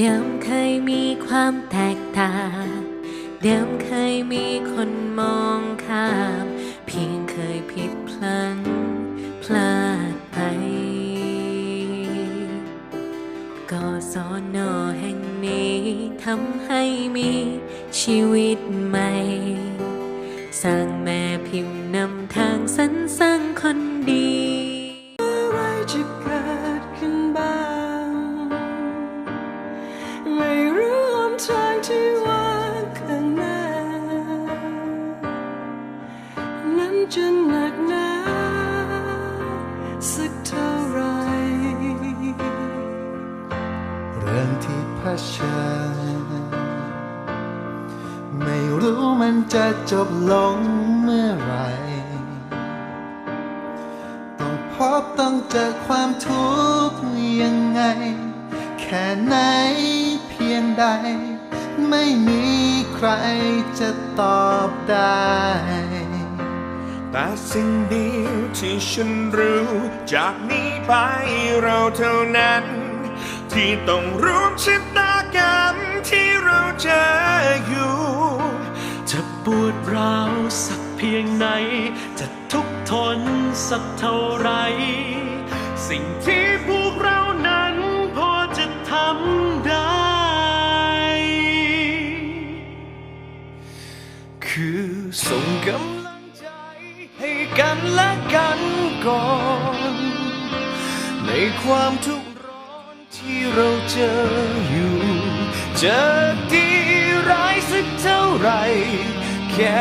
เดิมเคยมีความแตกต่าง เดิมเคยมีคนมองข้าม เพียงเคยผิดพลั้งพลาดไปก็สอนอแห่งนี้ทำให้มีชีวิตใหม่ สร้างแม่พิมพ์นำทางสรรสร้างคนดี จะหนักหนาสักเท่าไรเรื่องที่เผชิญไม่รู้มันจะจบลงเมื่อไร ต้องพบต้องเจอความทุกข์ยังไง แค่ไหนเพียงใด ไม่มีใครจะตอบได้ แต่สิ่งเดียวที่ฉันรู้ จากนี้ไปเราเท่านั้น ที่ต้องร่วมชะตากรรมที่เราเจออยู่ จะปวดร้าวสักเพียงไหน จะทุกข์ทนสักเท่าไร สิ่งที่พวกเรานั้นพอจะทำได้ คือส่งกำ กันและกันก่อน ในความทุกข์ร้อนที่เราเจออยู่ เจอดีร้ายสักเท่าไหรแค่